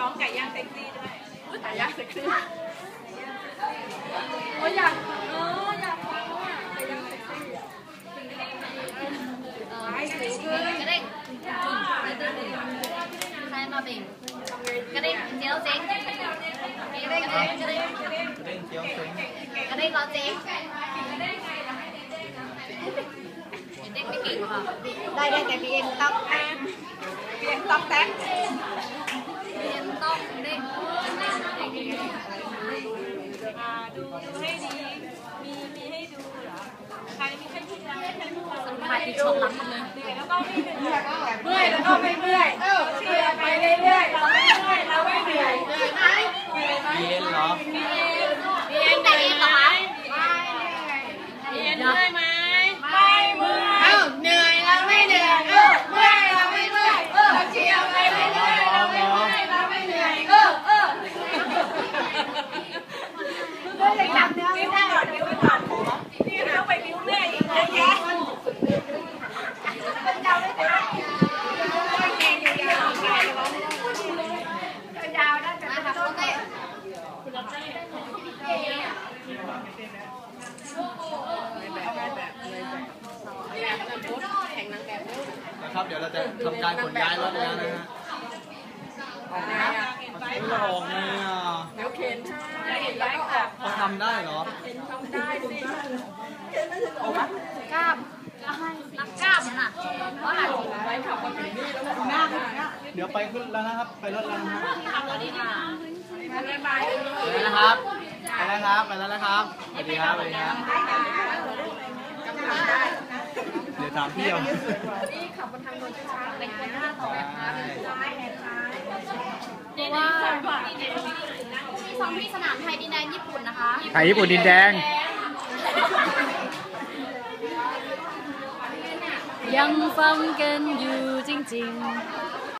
ร้องไก่ย่างเซ็กซี่ด้วยไก่ย่างเซ็กซี่โอ้ยอยากเอออยากฟังว่าไก่ย่างเซ็กซี่ไอ้ถือเกินกระเด้งใครมาเบ่งกระเด้งเจียวเจ๊งกระเด้งกระเด้งกระเด้งกระเด้งเจียวเจ๊งกระเด้งรอเจ๊งเด็กไม่เก่งหรอได้ได้แต่พี่เองต้องแต้มพี่เองต้องแต้ม อ่าดูดูให้ดีมีมีให้ดูเหรอใครมีใครที่จะให้ใครดูใครที่ชมหลังหมดเลยเหนื่อยแล้วก็ไม่เหนื่อยเมื่อยแล้วก็ไม่เมื่อยเชียร์ไปเรื่อยๆเราไม่เมื่อยเราไม่เหนื่อยเหนื่อยไหมเหนื่อยไหมเย็นเหรอ พี่เอ็น พี่เอ็นแต่เอ็นเหรอคะ พี่เอ็นเหนื่อยไหมไม่เมื่อย เอ้าเหนื่อยเราไม่เหนื่อยเออเมื่อยเราไม่เมื่อยเออ เชียร์ไปเรื่อยๆเราไม่เมื่อยเราไม่เหนื่อยเออเออ เมื่อยจับเนื้อ บิ้ ไม่ ว ได้ ก่อนบิ้วก่อนพี่ต้องไปบิ้วแม่อีกเยอะแยะ เจ้าไม่ได้แกอยู่ยาวแกยาวได้แต่ มาค่ะโปเต้ นะ ครับ เดี๋ยวเราจะทำการขนย้ายรถแล้วนะฮะไม่เราออกไงอะเดี๋ยวเข็นเข็นแล้วก็ออกเขาทำได้เหรอทำได้สิกล้ามนักกล้ามน่ะเพราะหลังไว้ขับมาถึงนี่แล้วก็หน้าขึ้นหน้าเดี๋ยวไปขึ้นแล้วนะครับ ไปรถแล้วนะฮะทำตัวนี้ค่ะบ๊ายบายไปแล้วนะครับ ไปแล้วครับ ไปแล้วนะครับสวัสดีครับสวัสดีครับ เดี๋ยวถามพี่เอาเป็นคนท่าต่อแบบนั้นเพราะว่ามีซ้อมที่สนามไทยดินแดงญี่ปุ่นนะคะไทยญี่ปุ่นดินแดง ยังฟังกันอยู่จริง ๆ